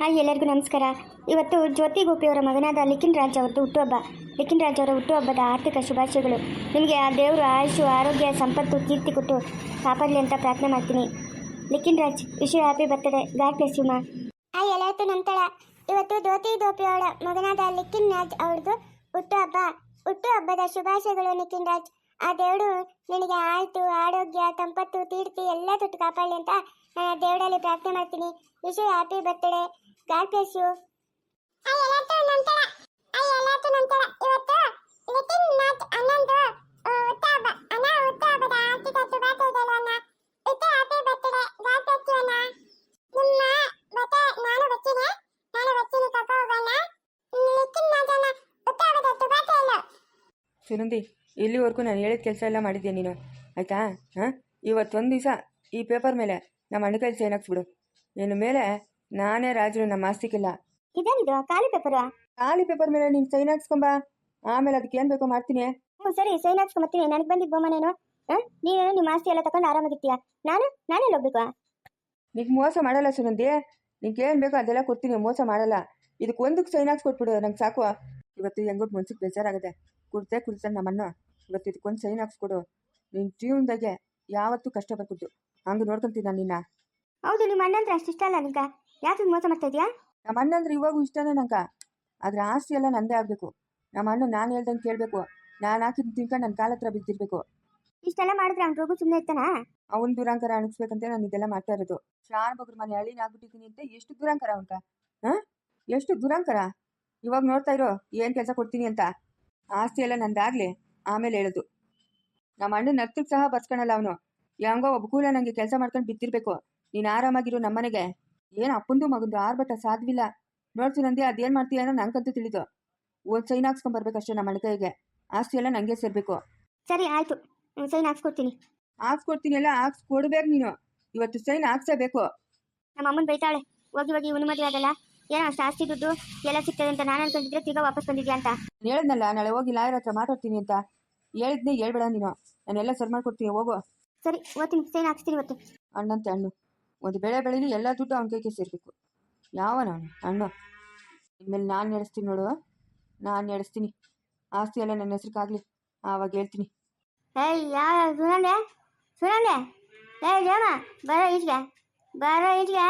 Hi ಎಲ್ಲರಿಗೂ ನಮಸ್ಕಾರ. ಇವತ್ತು ಜ್ಯೋತಿ ಗೋಪಿಯವರ ಮಗನಾದ ಲಿಖಿನ್ ರಾಜ್ ಅವರದ್ದು ಹುಟ್ಟುಹಬ್ಬ. ಲಿಖಿನ್ ರಾಜ್ ಅವರ ಹುಟ್ಟುಹಬ್ಬದ ಆರ್ಥಿಕ ಶುಭಾಶಯಗಳು. ನಿಮಗೆ ಆ ದೇವರು ಆಯುಷು, ಆರೋಗ್ಯ, ಸಂಪತ್ತು, ಕೀರ್ತಿ ಕೊಟ್ಟು ಕಾಪಾಡಲಿ ಅಂತ ಪ್ರಾರ್ಥನೆ ಮಾಡ್ತೀನಿ. Likhin Raj Vishwa happy birthday god bless you ಮಾ. ಹಾಯ್, ಎಲ್ಲರಿಗೂ ನಂತರ ಇವತ್ತು ಜ್ಯೋತಿ ಗೋಪಿಯವರ ಮಗನಾದ ಲಿಖಿನ್ ರಾಜ್ ಅವ್ರದ್ದು ಹುಟ್ಟುಹಬ್ಬ. ಹುಟ್ಟುಹಬ್ಬದ ಶುಭಾಶಯಗಳು ನಿಖಿನ್ ರಾಜ್. ಆ ದೇವರು ನಿನಗೆ ಆಯ್ತು, ಆರೋಗ್ಯ, ಸಂಪತ್ತು ತೀರ್ತಿ ಎಲ್ಲ ತೊಟ್ಟು ಕಾಪಾಡಲಿ ಅಂತ ನಾನು ದೇವರಲ್ಲಿ ಪ್ರಾರ್ಥನೆ ಮಾಡ್ತೀನಿ. Vishwa happy birthday god bless you ಇವತ್ತು ಲಿಖಿನ್ ರಾಜ್ ಅಣ್ಣಂದು ಉತ್ತಾಬ ಅಣ್ಣ ಹುಟ್ಟುಹಬ್ಬದ ಆರ್ಥಿಕ ಶುಭಾಶಯಗಳು ಅಣ್ಣ. Wish happy birthday god bless you ಅಣ್ಣ. ನಿಮ್ಮ ಮತ್ತೆ ನಾನು ಬರ್ತೀನಿ. ನಾನು ಬರ್ತೀನಿ ಕರ್ಕೊ ಹೋಗೋಣ. ಲಿಖಿನ್ ರಾಜನ ಹುಟ್ಟುಹಬ್ಬದ ಶುಭಾಶಯಗಳು. ಸುನಂದಿ ಇಲ್ಲಿವರೆಗೂ ನಾನು ಹೇಳಿದ ಕೆಲಸ ಎಲ್ಲ ಮಾಡಿದ್ದೆ ನೀನು? ಆಯಿತಾ? ಹಾಂ? ಇವತ್ತೊಂದು ದಿವಸ ಈ ಪೇಪರ್ ಮೇಲೆ ನಮ್ಮ ಅಣ್ಣ ಕೈಲಿ ಸೈನ್ ಹಾಕ್ಸ್ಬಿಡು. ಇನ್ನು ಮೇಲೆ ನಾನೇ ರಾಜರು ನಮ್ಮ ಆಸ್ತಿಕಿಲ್ಲ ಇದೇನಿದು? ಖಾಲಿ ಪೇಪರ್ ಖಾಲಿ ಪೇಪರ್ ಮೇಲೆ ನೀನು ಸೈನ್ ಹಾಕ್ಸ್ಕೊಂಬ. ಆಮೇಲೆ ಅದಕ್ಕೆ ಏನ್ ಬೇಕೋ ಮಾಡ್ತೀನಿ. ಹ್ಞೂ ಸರಿ ಸೈನ್ ಹಾಕ್ಸ್ಕೊಂಬತ್ತೀನಿ. ನನಗೆ ಬಂದಿದ್ದು ಬೊಮ್ಮನೇನು ಹಾಂ? ನೀನೇನು ನಿಮ್ಮ ಆಸ್ತಿ ಎಲ್ಲ ತಗೊಂಡು ಆರಾಮಾಗಿರ್ತೀಯ? ನಾನು ನಾನೇ ಹೋಗ್ಬೇಕು? ನಿಂಗೆ ಮೋಸ ಮಾಡಲ್ಲ ಸುನಂದಿ. ನಿಂಗೆ ಏನು ಬೇಕೋ ಅದೆಲ್ಲ ಕೊಡ್ತೀನಿ ಮೋಸ ಮಾಡಲ್ಲ. ಇದಕ್ಕೆ ಒಂದಕ್ಕೆ ಸೈನ್ ಹಾಕ್ಸ್ಕೊಟ್ಬಿಡು ನಂಗೆ ಸಾಕು. ಇವತ್ತು ಹೆಂಗೋ ಮನ್ಸಿಗೆ ಬೇಜಾರಾಗುತ್ತೆ ಕುಡ್ತೆ ಕುಡ್ತಾನೆ ನಮ್ಮನ್ನು. ಇವತ್ತು ಇದಕ್ಕೊಂದು ಸೈನ್ ಹಾಕ್ಸ್ಕೊಡು. ನಿನ್ನ ಜೀವನದಾಗೆ ಯಾವತ್ತೂ ಕಷ್ಟ ಬರ್ಕೊಟ್ಟು ಹಂಗೆ ನೋಡ್ಕೊಂತೀನಿ ನಾನು? ನಿನ್ನ ಹೌದು ನಿಮ್ಮ ಅಣ್ಣ ಅಂದ್ರೆ ಅಷ್ಟು ಇಷ್ಟ ಅಲ್ಲ ನಿಂಗೆ? ಯಾಕೆ ಮೋಸ ಮಾಡ್ತಾ ಇದೆಯಾ? ನಮ್ಮ ಅಣ್ಣ ಅಂದ್ರೆ ಇವಾಗೂ ಇಷ್ಟನೇ ನಂಗ. ಆದ್ರೆ ಆಸ್ತಿ ಎಲ್ಲ ನಂದೇ ಆಗಬೇಕು. ನಮ್ಮ ಅಣ್ಣ ನಾನು ಹೇಳ್ದಂಗೆ ಕೇಳಬೇಕು. ನಾನು ಹಾಕಿದ್ದು ತಿನ್ಕೊಂಡು ನನ್ನ ಕಾಲ ಹತ್ರ ಬಿದ್ದಿರ್ಬೇಕು. ಇಷ್ಟೆಲ್ಲ ಮಾಡಿದ್ರೆ ಅವ್ನ ರೋಗು ಸುಮ್ಮನೆ ಇರ್ತಾನ? ಅವನ ದುರಾಂಕರ ಅಣಿಸ್ಬೇಕಂತ ನಾನು ಇದೆಲ್ಲ ಮಾಡ್ತಾ ಇರೋದು. ಶಾನ್ ಬಗ್ರ ಮನೆ ಹಳ್ಳಿ ಆಗ್ಬಿಟ್ಟಿದ್ದೀನಿ ಅಂತ ಎಷ್ಟು ದುರಾಂಕರ ಅವನ್ಕ? ಹಾಂ? ಎಷ್ಟು ದುರಾಂಕರ? ಇವಾಗ ನೋಡ್ತಾ ಇರೋ ಏನು ಕೆಲಸ ಕೊಡ್ತೀನಿ ಅಂತ. ಆಸ್ತಿ ಎಲ್ಲ ನಂದಾಗ್ಲಿ ಆಮೇಲೆ ಹೇಳೋದು. ನಮ್ಮ ಅಣ್ಣನ ಹತ್ತಿಗೆ ಸಹ ಬರ್ಸ್ಕೊಳಲ್ಲ ಅವನು. ಹೆಂಗೋ ಒಬ್ಬ ಕೂಲ ನನಗೆ ಕೆಲಸ ಮಾಡ್ಕೊಂಡು ಬಿದ್ದಿರ್ಬೇಕು. ನೀನು ಆರಾಮಾಗಿರು ನಮ್ಮನೆಗೆ. ಏನು ಅಪ್ಪಂದು ಮಗಂದು ಆರ್ಭಟ ಸಾಧ್ವಿಲ್ಲ. ನೋಡ್ತು ನಂದಿ ಅದೇನು ಮಾಡ್ತೀಯ ಅನ್ನೋ ನಂಗಂತೂ ತಿಳಿದು. ಒಂದು ಸೈನ್ ಹಾಕ್ಸ್ಕೊಂಬರ್ಬೇಕಷ್ಟೇ ನಮ್ಮ ಅಣ್ಣ ಕೈಗೆ ಆಸ್ತಿ ಎಲ್ಲ ನಂಗೆ ಸೇರ್ಬೇಕು. ಸರಿ ಆಯ್ತು. ಸೈನ್ ಹಾಕ್ಸ್ಕೊಡ್ತೀನಿ. ಹಾಕ್ಸ್ಕೊಡ್ತೀನಿ ಎಲ್ಲ ಹಾಕ್ಸ್ಕೊಡ್ಬೇಕು ನೀನು. ಇವತ್ತು ಸೈನ್ ಹಾಕ್ಸಬೇಕು. ನಮ್ಮ ಅಮ್ಮನ್ ಬೈತಾಳೆ ಹೋಗಿ ಹೋಗಿ ಇವನು ಮದುವೆ ಆಗಲ್ಲ. ಏನೋ ಅಷ್ಟು ಆಸ್ತಿ ದುಡ್ಡು ಎಲ್ಲ ಸಿಗ್ತದೆ ಅಂತ ನಾನು ಅನ್ಕೊಂಡಿದ್ರೆ ತಿರ್ಗಾ ವಾಪಸ್ ಬಂದಿದ್ಯಾ ಅಂತ. ಹೇಳಿದ್ನಲ್ಲ ನಾಳೆ ಹೋಗಿ ಲಾಯರ್ ಹತ್ರ ಮಾತಾಡ್ತೀನಿ ಅಂತ. ಹೇಳಿದ್ನೇ ಹೇಳ್ಬೇಡ ನೀನು. ನಾನೆಲ್ಲ ಸರಿ ಮಾಡ್ಕೊಡ್ತೀನಿ ಹೋಗು. ಸರಿ ಓದ್ತೀನಿ ಸೈನ್ ಹಾಕ್ಸ್ತೀನಿ ಇವತ್ತು. ಅಣ್ಣಂತೆ ಹಣ್ಣು ಒಂದು ಬೆಳೆ ಬೆಳೀಲಿ ಎಲ್ಲ ದುಡ್ಡು ಅವನ ಕೈಗೆ ಸೇರಬೇಕು. ಯಾವ ನಾನು? ಅಣ್ಣ. ಇನ್ಮೇಲೆ ನಾನು ನಡೆಸ್ತೀನಿ ನೋಡು ನಾನು ನಡೆಸ್ತೀನಿ. ಆಸ್ತಿ ಎಲ್ಲ ನನ್ನ ಹೆಸ್ರಿಗಾಗಲಿ. ಆವಾಗ ಹೇಳ್ತೀನಿ. ಏಯ್, ಯಾವ ಸುನಂದೆ ಸುನಂದೆ ಏ ಜಯಮ್ಮ, ಬರೋ ಈಚೆಗೆ. ಬರೋ ಈಚೆಗೆ.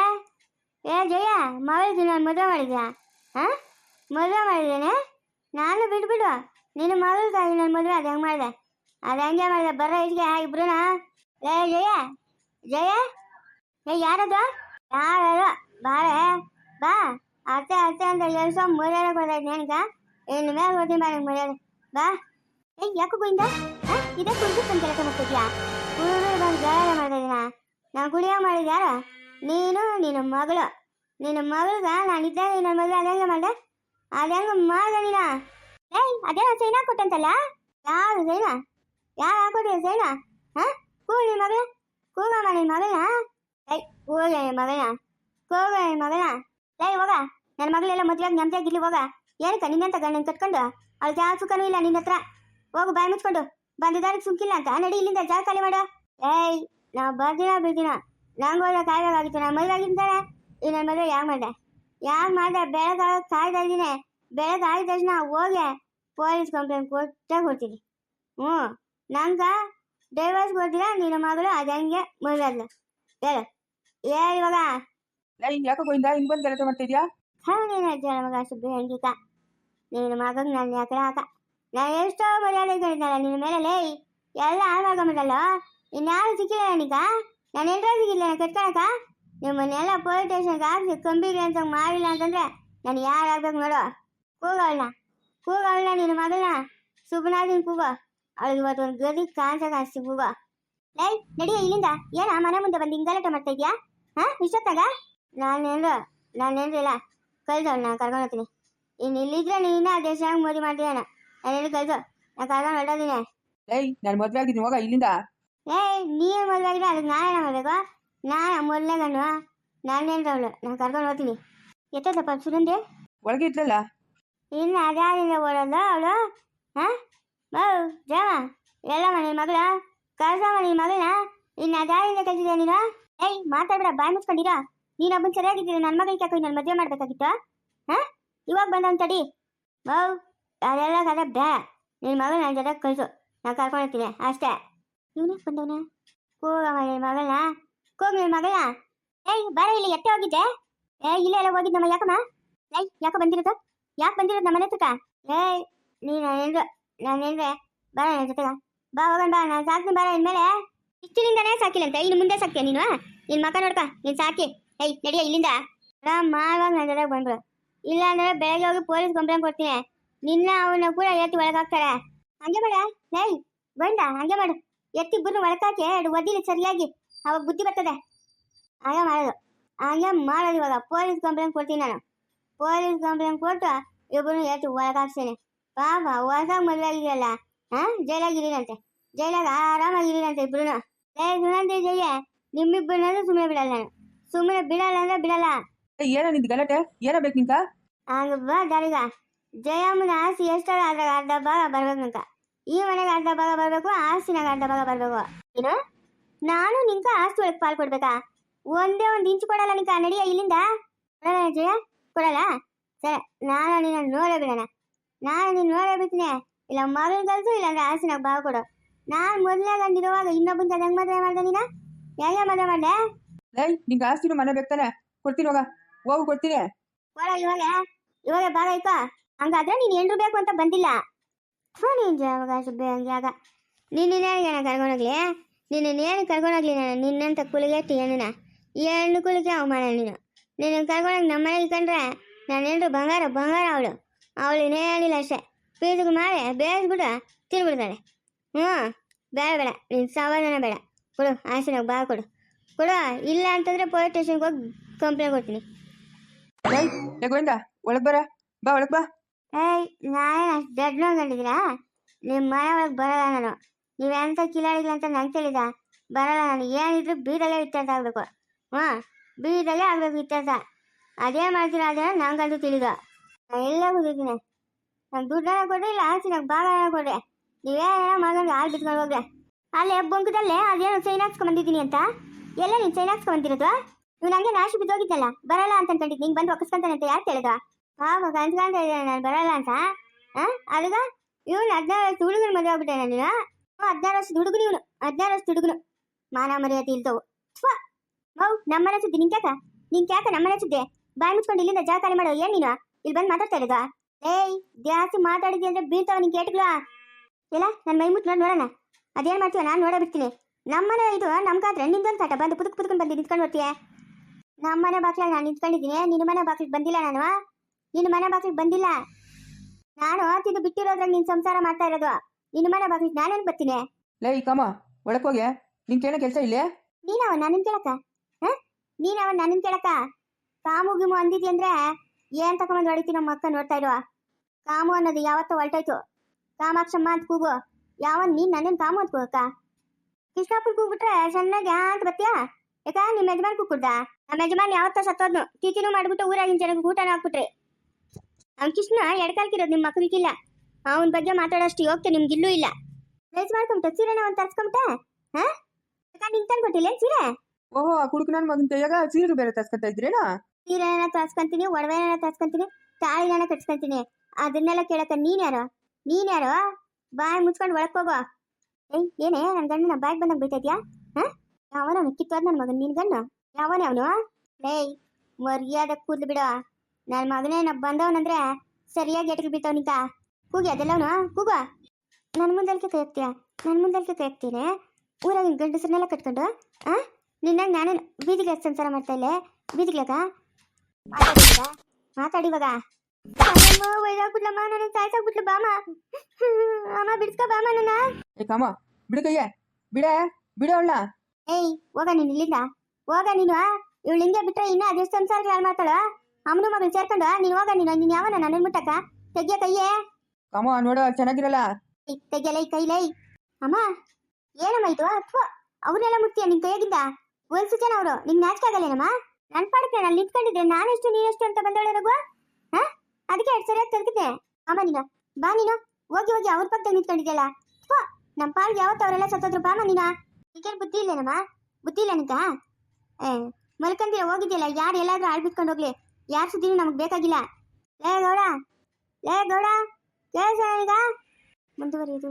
ಏ, ಜಯ ಮಗಳಿಗೆ ನಾನು, ಮದುವೆ ಮಾಡಿದ್ಯಾ? ಹಾಂ ಮದುವೆ ಮಾಡಿದ್ದೇನೆ? ನಾನು ಬಿಟ್ಬಿಡು. ನಿನ್ನ ಮಗಳಿಗಾಗಿ ನಾನು ಮದುವೆ ಅದು ಹೆಂಗೆ ಮಾಡಿದೆ. ಅದು ಹೆಂಗೆ ಮಾಡಿದೆ, ಬರೋ ಈಚೆಗೆ ಇಬ್ರುನ ಏ ಜಯ ಜಯ. ಏ ಯಾರದು ಯಾರು ಬಾರೆ ಬಾ ಅತ್ತೆ ಅತ್ತೆ ಅಂತ ಎಲ್ಸೋ ಮರ್ಯಾದೆ ಕೊಡ್ತೈತೆ ನನಗ ಇನ್ನು ಮೇಲೆ ಓದ್ತೀನಿ ಬಾ ನಿಂಗೆ ಮರ್ಯಾದೆ ಬಾ ಏ ಯಾಕೋ ಗೋಯಿಂದ ಆ? ಇದೇ ಕುಡ್ದು ತಂದು ಕೆಲಸ ಮಾಡ್ತಿದ್ಯಾ ಕುಡಿದು ಬಂದು ಗಲಾಟೆ ಮಾಡ್ತಾ ಇದೀನ ನಾನು ಕುಡಿಯೋ ಮಾಡಿದ ಯಾರು ನೀನು ನಿನ್ನ ಮಗಳು ನಿನ್ನ ಮಗಳ್ಗ ನಾನು ಇದ್ದಾಗ ನನ್ನ ಮಗಳು ಅದಂಗೆ ಮಾಡ್ದೆ ಅದಂಗೆ ಮಾಡ್ದೆ ನೀನ ಏಯ್ ಅದೇನೋ ಸೈನ್ ಹಾಕೊಟ್ಟಂತಲ್ಲ ಯಾರು ಸೈನ ಯಾರು ಹಾಕೊಟ್ಟಿರ ಸೈನ ಹಾ ಕೂಗ ನಿನ್ನ ಮಗಳ ಕೂಗಮ್ಮ ನಿನ್ನ ಮಗಳನ್ನ ಏಯ್ ಮಗನ. ನಿನ್ನ ಮಗನ. ಏಯ್ ಹೋಗ. ನನ್ನ ಮಗಳೆಲ್ಲ ಮದುವೆಯಾಗಿ ನೆಮ್ಮದಿಯಾಗಿರ್ಲಿ ಹೋಗ. ಏನಕ್ಕ ನಿನ್ನಂತ ಗಂಡನ ಕಟ್ಕೊಂಡು? ಅವಳಿಗೆ ಯಾವ ಸುಖನೂ ಇಲ್ಲ ನಿನ್ನ ಹತ್ರ. ಹೋಗು, ಬಾಯಿ ಮುಚ್ಕೊಂಡು. ಬಂದಿದ್ದಾರಿಗೆ ಸುಂಕಿಲ್ಲ ಅಂತ. ನಡಿ, ಇಲ್ಲಿಂದ ಜಾಗ ಖಾಲಿ ಮಾಡು. ಏಯ್ ನಾವು ಬರ್ದಿನ, ಬಿಡ್ದಿನ. ನಂಗೆ ಹೋದ್ರೆ ಕಾಯ್ದಾಗಿತ್ತು ನಾನು ಮದುವೆ ಆಗಿದ್ದಾಳೆ ಈ ನನ್ನ ಮದುವೆ ಯಾಕೆ ಮಾಡಿದೆ? ಯಾಕೆ ಮಾಡಿದೆ? ಬೆಳಗ್ಗೆ ಕಾಯ್ತಾ ಇದ್ದೀನಿ ಬೆಳಗ್ಗೆ ಆಗಿದ ತಕ್ಷಣ ಹೋಗಿ ಪೊಲೀಸ್ ಕಂಪ್ಲೇಂಟ್ ಕೊಟ್ಟೇ ಕೊಡ್ತೀನಿ. ಹ್ಞೂ ನಂಗೆ ಡೈವರ್ಸ್ ಕೊಡ್ತೀರಾ ನಿನ್ನ ಮಗಳು ಅದಂಗೆ ಮದುವೆ ಆದ್ಲು. ಹೇಳು. ಹೇಳು ಇವಾಗ ಲೈ ಯಾಕೋ ಗೋಯಿಂದ ಹಿಂಗೆ ಬಂದು ಕೆಲಸ ಮಾಡ್ತಿದ್ಯಾ ಹೇಳ್ತೀಯ ಮಗ ಸುಬ್ಬಿ ಹೆಂಗಿಕ ನಿನ್ನ ಮಗಗೆ ನಾನು ಯಾಕೆ ಹಾಕ. ನಾನು ಎಷ್ಟೋ ಮರ್ಯಾದೆ ಕೇಳಿದ್ನಲ್ಲ ನಿನ್ನ ಮೇಲೆ ಲೇ ಎಲ್ಲ ಹಾಳಾಗಂಬಿಡಲ್ಲ ಇನ್ಯಾರು ಸಿಕ್ಕಿಲ್ಲ ನನಗ? ನಾನು ಎಲ್ಲರೂ ಸಿಕ್ಕಿಲ್ಲ ಕಟ್ಕೊಳಕ ನಿಮ್ಮನ್ನೆಲ್ಲ ಪೊಲೀಸ್ ಸ್ಟೇಷನ್ಗೆ ಹಾಕಿ ಕಂಬಿಗೆ ಅಂತ ಮಾಡಿಲ್ಲ ಅಂತಂದ್ರೆ ನಾನು ಯಾರು ಆಗ್ಬೇಕು ನೋಡು. ಕೂಗವಳನ್ನ ಕೂಗವಳನ್ನ ನಿನ್ನ ಮಗಳನ್ನ ಸುಬ್ಬನಾದಿನ ಕೂಗೋ. ಅವಳಿಗೆ ಇವತ್ತು ಒಂದು ಗದಿ ಕಾಣಿಸ ಕಾಣಿಸ್ತಿ ಕೂಗೋ. ಲೈ ನಡಿಯ ಇಲ್ಲಿಂದ. ಏನ ಮನೆ ಮುಂದೆ ಬಂದು ಹಿಂಗಲಾಟ ಮಾಡ್ತಾ ಇದೀಯಾ? ಹಾ ಇಷ್ಟೊತ್ತಾಗ? ನಾನೇನು ನಾನೇನಿಲ್ಲ ಕಳ್ಸೋಣ ನಾನು ಕರ್ಕೊಂಡು ಹೋಗ್ತೀನಿ. ಇನ್ನು ಇಲ್ಲಿದ್ರೆ ನೀನ ದೇಶ ಹೆಂಗೆ ಮದುವೆ ಮಾಡ್ತೀಯಣ್ಣ ನಾನೇನು ಕಳ್ಸು ನಾನು ಕರ್ಕೊಂಡು ಹೊರಟೋದಿನಿ ಏಯ್ ನಾನು ಮದುವೆ ಆಗಿದ್ದೀನಿ ಹೋಗ ಇಲ್ಲಿಂದ. ಏಯ್ ನೀನು ಮದುವೆ ಆಗಿದ್ರೆ ಅದಕ್ಕೆ ನಾನೇನ ಮಾಡಬೇಕು? ನಾನು ಮೊದಲನೇ ಗಂಡು ನಾನೇನು ಅವಳು ನಾನು ಕರ್ಕೊಂಡು ಹೋಗ್ತೀನಿ. ಎತ್ತದಪ್ಪ ಸುರಂದೆ ಒಳಗೆ ಇದ್ಲಲ್ಲ? ಇನ್ನು ಅದ್ಯಾರಿಂದ ಓಡೋದು ಅವಳು? ಹಾ? ಬೌ ಜಾಮ ಎಲ್ಲ ಮನೆ ಮಗಳ? ಕಳ್ಸ ನಿನ್ನ ಮಗಳನ್ನ? ಇನ್ನು ಅದ್ಯಾರಿಂದ ಕಲ್ತಿದ್ದೆ ನೀನು? ಏಯ್, ಮಾತಾಡ್ಬೇಡ, ಬಾಯ್ ಮುಚ್ಕೊಂಡಿರಾ? ನೀನು ಒಬ್ಬನ್ ಸರಿಯಾಗಿದ್ದೀರಿ? ನನ್ನ ಮಗಳಿಗೆ ಯಾಕೋ ನನ್ನ ಮದುವೆ ಮಾಡ್ಬೇಕಾಗಿತ್ತು? ಹಾ? ಇವಾಗ ಬಂದವನ್ ತಡಿ. ವಾವ್ ಅದೆಲ್ಲ ಕದ ಬ್ಯಾ ನಿನ್ನ ಮಗ ನನ್ನ ಜೊತೆ ಕಳಿಸು. ನಾ ಕರ್ಕೊಂಡು ಹೋಗ್ತೀನಿ, ಅಷ್ಟೇ. ಇವನೇ ಬಂದವನ? ಹೋಗಮ್ಮ ನಿನ್ನ ಮಗಳನ್ನ ಹೋಗ್ ಮಗಳ ಏಯ್, ಬಾರ ಇಲ್ಲಿ, ಎತ್ತೆ ಹೋಗಿದ್ದೆ. ಏ ಇಲ್ಲೇ ಎಲ್ಲ ಹೋಗಿದ್ದಮ್ಮ ಯಾಕಮ್ಮ? ಏಯ್, ಯಾಕೆ ಬಂದಿರೋದು? ಯಾಕೆ ಬಂದಿರೋದು ನಮ್ಮ ಮನೆ ತಕ್ಕ ಏಯ್, ನೀನು ನಾನು ಏನ್ರೆ ಬಾರ ನನ್ನ ಜೊತೆಗ. ಬಾ, ಹೋಗೋಣ, ಬಾ. ನಾನು ಸಾಕ್ತೀನಿ, ಬಾರ, ಇನ್ಮೇಲೆ. ಇಷ್ಟಿನಿಂದನೇ ಸಾಕಿಲ್ಲಂತೆ ಇನ್ನು ಮುಂದೆ ಸಾಕ್ತೀಯ ನೀನು ನಿನ್ನ ಮಕ ನೋಡ್ಕ, ನೀನು ಸಾಕಿ. ಏಯ್, ನಡಿಯ ಇಲ್ಲಿಂದ. ಮಾಡುವಾಗ ನನ್ನ ಜೊತೆಗೆ ಬಂದ್ರು. ಇಲ್ಲ ಅಂದ್ರೆ ಬೆಳಗ್ಗೆ ಹೋಗಿ ಪೊಲೀಸ್ ಕಂಪ್ಲೇಂಟ್ ಕೊಡ್ತೀನಿ. ನಿನ್ನ ಅವನ್ನ ಕೂಡ ಎತ್ತಿ ಒಳಗಾಕ್ತಾರೆ. ಹಂಗೆ ಮಾಡ ಏಯ್ ಬಂದ, ಹಂಗೆ ಮಾಡು. ಎತ್ತಿ ಇಬ್ಬರು ಒಳಕಾಕಿ ಎರಡು ಒದ್ದಿಲಿ ಸರಿಯಾಗಿ. ಅವಾಗ ಬುದ್ಧಿ ಬರ್ತದೆ. ಹಂಗೆ ಮಾಡೋದು. ಹಂಗೆ ಮಾಡೋದು ಇವಾಗ. ಪೊಲೀಸ್ ಕಂಪ್ಲೇಂಟ್ ಕೊಡ್ತೀನಿ ನಾನು. ಪೊಲೀಸ್ ಕಂಪ್ಲೇಂಟ್ ಕೊಟ್ಟು ಇಬ್ಬರು ಎತ್ತಿ ಒಳಗಾಕ್ತೀನಿ ಪಾಪ, ಹೊಸ ಮದುವೆ ಆಗಿರಲ್ಲ ಹಾ ಜೈಲಾಗಿರಿನಂತೆ ಜೈಲಾಗ ಆರಾಮಾಗಿರಿನಂತೆ ಇಬ್ರು ಏ ಸುನಂದಿ ಜಯ ನಿಮ್ಮಿಬ್ಬರನ್ನ ಸುಮ್ಮನೆ ಬಿಡಲ್ಲ. ನಾನು ಸುಮ್ಮನೆ ಬಿಡಲ್ಲ ಅಂದ್ರೆ ಬಿಡಲ್ಲ. ಏನೋ ನಿಂದು ಗಲಾಟೆ? ಏನೋ ಬೇಕು ನಿಂಕ ಹಂಗ ಬಾ ದಾರಿಗ ಜಯಮ್ಮನ ಅದ್ರಾಗ ಅರ್ಧ ಭಾಗ ಬರ್ಬೇಕಂತ. ಈ ಮನೆಗೆ ಅರ್ಧ ಭಾಗ ಬರ್ಬೇಕು ಆಸ್ತಿನಾಗ ಅರ್ಧ ಭಾಗ ಬರ್ಬೇಕು. ಏನು? ನಾನು ನಿಂಕ ಆಸ್ತಿ ಒಳಗೆ ಪಾಲ್ ಕೊಡ್ಬೇಕಾ? ಒಂದೇ ಒಂದು ಇಂಚು ಕೊಡಲ್ಲ ನಿಂಕ ನಡಿಯ ಇಲ್ಲಿಂದ? ಕೊಡಲ್ಲ ಜಯ? ಕೊಡಲ್ಲ? ಸರಿ ನಾನು ನಿನ್ನ ನೋಡೇ ಬಿಡೋಣ. ನಾನು ನಿನ್ನ ನೋಡೇ ಬಿಡ್ತೀನಿ. ಇಲ್ಲ ಮಗನ ಕಲ್ಸು ಇಲ್ಲಾಂದ್ರೆ ಆಸ್ತಿನಾಗ ಭಾಗ ಕೊಡು. ನಾನು ಮೊದಲೇ ಗಂಡಿರುವಾಗ ಇನ್ನೊಬ್ಬನ ಹೆಂಗ್ ಮದುವೆ ಮಾಡ್ದೆ ನೀನ? ಹೇಗೆ ಮದುವೆ ಮಾಡ್ದೆ? ಏಯ್ ನಿಂಗೆ ಆಸ್ತಿನೂ ಮನೆ ಬೇಕು ತಾನೆ. ಕೊಡ್ತೀನಿ ಹೋಗ ಹೋಗು ಕೊಡ್ತೀನಿ. ಕೊಡ ಇವಾಗ. ಇವಾಗ ಭಾಗ ಆಯ್ತಾ? ಹಂಗಾದ್ರೆ ನೀನು ಎಲ್ರು ಬೇಕು ಅಂತ ಬಂದಿಲ್ಲ. ನೀನ್ ಜಾವಾಗ ಸುಬ್ಬೆ ಹಂಗೆ ಆಗ. ನೀನು ಏನ ಕರ್ಕೊಂಡೋಗ್ಲಿ ನೀನು ಏನು ಕರ್ಕೊಂಡೋಗ್ಲಿ ನಾನು? ನಿನ್ನಂತ ಕುಲಿಗೆಟ್ಟು ಏನನ ಹೆಣ್ಣು ಕುಲಿಗೆ ಅವಮಾನ ನೀನು? ನೀನು ಕರ್ಕೊಂಡೋಗಿ ನಮ್ಮ ಮನೆಗೆ ಕಂಡ್ರೆ ನಾನು ಎಲ್ರು ಬಂಗಾರ ಬಂಗಾರ ಅವಳು. ಅವಳು ಇನ್ನೇನಿಲ್ಲ ಅಷ್ಟೇ. ಪೀಸ್ಗೆ ಮಾಡಿ ಬೇಯಿಸ್ಬಿಟ್ಟು ತಿನ್ಬಿಡ್ತಾಳೆ. ಹ್ಞೂ. ಬೇಡ ಬೇಡ. ನೀನು ಸಮಾಧಾನ ಬೇಡ. ಕೊಡು ಹಾಸನಾಗ ಬಾ ಕೊಡು. ಕೊಡು ಇಲ್ಲ ಅಂತಂದ್ರೆ ಪೊಲೀಸ್ ಸ್ಟೇಷನ್ಗೆ ಹೋಗಿ ಕಂಪ್ಲೇಂಟ್ ಕೊಡ್ತೀನಿ. ಏಯ್ ಗೋವಿಂದ ಒಳಗೆ ಬರ. ಬಾ ಒಳಗೆ ಬಾ. ಏಯ್ ನಾನೇನು ಅಷ್ಟು ದೊಡ್ಡ ನೋಡ್ಕೊಂಡಿದ್ದೀರಾ ನಿಮ್ಮ ಮನೆ ಒಳಗೆ ಬರಲ್ಲ ನಾನು. ನೀವೆಂತ ಕಿಲಾಡಿಲ್ಲ ಅಂತ ನಂಗೆ ತಿಳಿದ? ಬರಲ್ಲ ನಾನು. ಏನಿದ್ರು ಬೀದಲ್ಲೇ ಇತ್ಯರ್ಥ ಆಗಬೇಕು. ಹಾಂ ಬೀದಲ್ಲೇ ಆಗಬೇಕು ಇತ್ಯರ್ಥ ಅದೇ ಮಾಡ್ತೀರ ಅದೇ ನಂಗಂತೂ ತಿಳಿದ. ನಾನು ಎಲ್ಲ ಕೂತಿದ್ದೀನಿ. ನಾನು ದುಡ್ಡನ್ನ ಕೊಡ್ರಿ ಇಲ್ಲ ಆಸ್ತಿ ನಂಗೆ ಕೊಡ್ರಿ ನೀವೇನ ಮಗನಿಗೆ ಹಾಲು ಬಿಟ್ಕೊಂಡು ಹೋಗ್ರೆ. ಅಲ್ಲೇ ಬೊಂಕದಲ್ಲೇ ಅದೇನು ಚೈನ್ ಹಾಕ್ಸ್ಕೊಂಡ್ ಬಂದಿದ್ದೀನಿ ಅಂತ. ಎಲ್ಲ ನೀನು ಚೈನ್ ಹಾಕ್ಸ್ಕೊಂಡ್ ಬಂದಿರೋದು? ನನಗೆ ನಾಶಿ ಬಿದ್ದೋಗಿದ್ದಲ್ಲ. ಬರಲ್ಲ ಅಂತ ಅನ್ಕೊಂಡಿದ್ದು ನಿಂಗೆ ಬಂದು ಒಕ್ಕಸ್ಕೊಂತಾನೆ ಅಂತ ಯಾರು ಹೇಳಿದ ಪಾಪ ಕನ್ಸ್ಕೊಂತ ಇದ್ದಾನೆ ನಾನು, ಬರಲ್ಲ ಅಂತ. ಆ? ಅದಗ ಇವನು ಹದಿನಾರು ವರ್ಷದ ಹುಡುಗನ ಮದುವೆ ಆಗ್ಬಿಟ್ಟೆ ನೀನು ಹದಿನಾರು ವರ್ಷದ ಹುಡುಗನು ಇವನು. ಹದಿನಾರು ವರ್ಷದ ಹುಡುಗನು. ಮಾನ ಮರ್ಯಾದೆ ಇಲ್ದವು ಥ್ವಾ ಮೌ, ನಮ್ಮನೆ ಸುದ್ದಿ ನಿನ್ ಕ್ಯಾಕ ನಿನ್ ಕ್ಯಾಕ ನಮ್ಮನೆ ಸುದ್ದಿ? ಬಾಯಿ ಮುಚ್ಕೊಂಡು ಇಲ್ಲಿಂದ ಖಾಲಿ ಮಾಡೋ. ಏನ್ ನೀನು? ಇಲ್ಲಿ ಬಂದು ಮಾತಾಡ್ತಾ ಇರೋದ? ಏಯ್, ಜಾಸ್ತಿ ಮಾತಾಡಿದ್ಯ ಅಂದ್ರೆ ಬೀಳ್ತಾವ ನಿನ್ ಕೇಟ್ಗಳ? ಇಲ್ಲ ನನ್ನ ಮೈ ಮುಟ್ಟು ನೋಡಿ ನೋಡೋಣ. ಅದೇನ್ ಮಾಡ್ತೀವ ನಾನು ನೋಡೇ ಬಿಡ್ತೀನಿ. ನಮ್ಮನೆ ಇದು ನಮ್ ಕಾದ್ರೆ ನಿಂದೊಂದು ಕಾಟ ಬಂದು ಪುದಕ್ ಪುದುಕೊಂಡು ಬಂದು ನಿಂತ್ಕೊಂಡು ಬರ್ತೀಯ ನಮ್ಮನೆ ಬಾಕ್ಲಾಗ ನಾನು ನಿಂತ್ಕೊಂಡಿದ್ದೀನಿ ನಿನ್ನ ಮನೆ ಬಾಕ್ಲಿಗೆ ಬಂದಿಲ್ಲ ನಾನು. ನಿನ್ನ ಮನೆ ಬಾಕ್ಲಿಗೆ ಬಂದಿಲ್ಲ. ನಾನು ತಿಂದು ಬಿಟ್ಟಿರೋದ್ರಾಗ ನಿನ್ ಸಂಸಾರ ಮಾಡ್ತಾ ಇರೋದು. ನಿನ್ನ ಮನೆ ಬಾಕ್ಲಿಗೆ ನಾನೇನು ಬರ್ತೀನಿ? ಲೇ ಈ ಕಮ್ಮ ಒಳಕೋಗೆ ನಿನ್ ಕೇಳೋ ಕೆಲಸ ಇಲ್ಲೇ? ನೀನವ ನಾನಿನ್ ಕೇಳಕ ಹ? ನೀನವ ನಾನಿನ್ ಕೇಳಕ ಕಾಮು ಗಿಮು ಅಂದಿದ್ದಿ ಅಂದ್ರೆ ಏನ್ ತಕೊಂಡ್ ಹೊಡಿತೀನಿ ನಮ್ಮ ಅಕ್ಕ ನೋಡ್ತಾ ಇರುವ. ಕಾಮು ಅನ್ನೋದು ಯಾವತ್ತೋ ಹೊಲ್ಟೋಯ್ತು ಕಾಮಾಕ್ಷಮ್ಮ ಅಂತ ಕೂಗು. ಯಾವನ್ ನೀನ್ ನನ್ನ ಕಾಮ ಅಂತ ಕೂಗಕ್ಕ? ಕೃಷ್ಣಪ್ಪನ್ ಕೂಗ್ಬಿಟ್ರೆ ಚೆನ್ನಾಗಿ ಅಂತ ಬತ್ತೀಯಾ ಯಾಕ ನಿಮ್ಮ ಯಜಮಾನ್ ಕೂಗ್ಬಿಡ್ದ? ನಮ್ಮ ಯಜಮಾನ್ ಯಾವತ್ತ ಸತ್ತೋದ್ನು. ಟೀಚಿನು ಮಾಡ್ಬಿಟ್ಟು ಊರಾಗಿನ ಜನಕ್ಕೆ ಊಟ ಹಾಕ್ಬಿಟ್ರಿ. ಅವ್ನ್ ಕೃಷ್ಣ ಎಡ್ಕಾಲ್ಕಿರೋದು ನಿಮ್ಮ ಮಕ್ಕಳಿಗಿಲ್ಲ ಅವನ್ ಬಗ್ಗೆ ಮಾತಾಡೋಷ್ಟು ಯೋಗ್ಯ ನಿಮ್ಗಿಲ್ಲೂ ಇಲ್ಲ ರೇಸ್ ಮಾಡ್ಕೊಂಬಿಟ್ಟು ಸೀರೆನ ಒಂದು ತರ್ಸ್ಕೊಂಬಿಟ್ಟೆ? ಹಾ? ಯಾಕ ತಂದು ಕೊಟ್ಟಿಲ್ಲ ಸೀರೆ? ಓಹೋ ಆ ಕುಡುಕ ನನ್ನ ಮಗನ ಕೈಯಾಗ ಸೀರೆ ಬೇರೆ ತರ್ಸ್ಕೊಂತ ಇದ್ರೇನಾ ಸೀರೆನ ತರ್ಸ್ಕೊಂತೀನಿ ಒಡವೆನ ತರ್ಸ್ಕೊಂತೀನಿ ತಾಳಿನ ಕಟ್ಸ್ಕೊಂತೀನಿ. ಅದನ್ನೆಲ್ಲ ಕೇಳಕ್ಕ ನೀನ್ ಯಾರು? ನೀನ್ ಯಾರು? ಬಾಯ್ ಮುಚ್ಕೊಂಡು ಒಳಕ್ ಹೋಗೋ. ಏಯ್, ಏನೇ? ನನ್ನ ಗಂಡನ ಬಾಯ್ ಬಂದಂಗೆ ಬೈತೈತ್ಯಾ ಹಾ? ಯಾವನವನು ಕಿತ್ತೋದ್ ನನ್ನ ಮಗನ್, ನಿನ್ ಗಂಡ? ಯಾವನೇ ಅವನು? ಏಯ್ ಮರ್ಯಾದ ಕೂದ್ಲು ಬಿಡ. ನನ್ನ ಮಗನೇ ನಾ ಬಂದವನಂದ್ರೆ ಸರಿಯಾಗಿ ಎಟಕ್ ಬಿತ್ತವ್ ಕೂಗಿ ಕೂಗಿ ಅದೆಲ್ಲವನು ಕೂಗ. ನನ್ನ ಮುಂದಲ್ಕೆ ಕೈ ಹಾಕ್ತೀಯ ನನ್ನ ಮುಂದಲ್ಕೆ ಕೈ ಊರಾಗ ಊರಾಗಿನ ಗಂಡಸರನ್ನೆಲ್ಲ ಕಟ್ಕೊಂಡು? ಆ ನಾನೇನು ಬೀದಿಗೆ ಸಂಸಾರ ಮಾಡ್ತಾ ಇಲ್ಲೇ? ಬೀದಿಗ್ಲಾಗ? ಮಾತಾಡಿ ಮಾತಾಡಿವಾಗ ಒಯ್ದಾಕ್ಬಿಟ್ಲಮ್ಮ ನನ್ನ ಸಾಯ್ಸಾಕ್ಬಿಟ್ಲು ಬಾಮ ಅಮ್ಮ ಬಿಡ್ಸ್ಕ ಬಾಮ ನನ್ನ ಏ ಕಮ್ಮ ಬಿಡು ಕೈಯೇ. ಬಿಡೆ ಬಿಡು ಅವಳನ್ನ. ಏಯ್ ಹೋಗ ನೀನು ಇಲ್ಲಿಂದ. ಹೋಗ ನೀನು ಇವಳು ಹಿಂಗೆ ಬಿಟ್ರೆ ಇನ್ನ ಅದೆಷ್ಟು ಸಂಸಾರ ಹಾಳು ಮಾಡ್ತಾಳ? ಅಮ್ಮನ ಮಗಳು ಸೇರ್ಕೊಂಡು ನೀನು ಹೋಗ ನೀನು ನೀನು ಯಾವನ ನನ್ನ ಮುಟ್ಟಕ್ಕ ತೆಗಿಯ ಕೈಯೇ. ಕಮ್ಮ ನೋಡು ಚೆನ್ನಾಗಿರಲ್ಲ. ಈ ಕೈಲೈ ಅಮ್ಮ ಏನಮ್ಮ ಇದು? ಅಥವಾ ಅವ್ರನ್ನೆಲ್ಲ ಮುಟ್ತೀಯ ನಿನ್ ಕೈಯಾಗಿಂದ? ಒಂದು ಜನ ಅವರು ನಿಂಗೆ ನಾಚಿಕೆ ಆಗಲ್ಲೇನಮ್ಮ? ನನ್ನ ಪಾಡಕ್ಕೆ ನಾನು ನಿಂತ್ಕೊಂಡಿದ್ರೆ ನಾನೆಷ್ಟು ನೀನೆಷ್ಟು ಅಂತ ಬಂದವಳೆ ರಘು? ಅದಕ್ಕೆ ಎರಡು ಸರಿಯಾಗಿ ತೆಗ್ದಿದ್ದೆ. ಅಮ್ಮ ನೀನು ಬಾ ನೀನು. ಹೋಗಿ ಹೋಗಿ ಅವ್ರ ಪಕ್ಕ ನಿಂತ್ಕೊಂಡಿದ್ಯಲ್ಲ. ಥು, ನಮ್ಮ ಪಾಲ್ಗೆ ಯಾವತ್ತು ಅವರೆಲ್ಲ ಸತ್ತೋದ್ರು ಬಾಮ ನೀನ. ಈಗೇನು ಬುದ್ಧಿ ಇಲ್ಲೇನಮ್ಮ? ಬುದ್ಧಿ ಇಲ್ಲ ನಿಂಕ ಏ ಮಲ್ಕಂದಿರ ಹೋಗಿದ್ಯಲ್ಲ ಯಾರು ಎಲ್ಲಾದ್ರೂ ಆಳ್ ಬಿಟ್ಕೊಂಡು ಹೋಗ್ಲಿ. ಯಾರ ಸುದ್ದಿನೂ ನಮಗೆ ಬೇಕಾಗಿಲ್ಲ. ಲೇ ಗೌಡ ಲೇ ಗೌಡ ಕೇಳಿಸ ಈಗ? ಮುಂದುವರಿಯೋದು.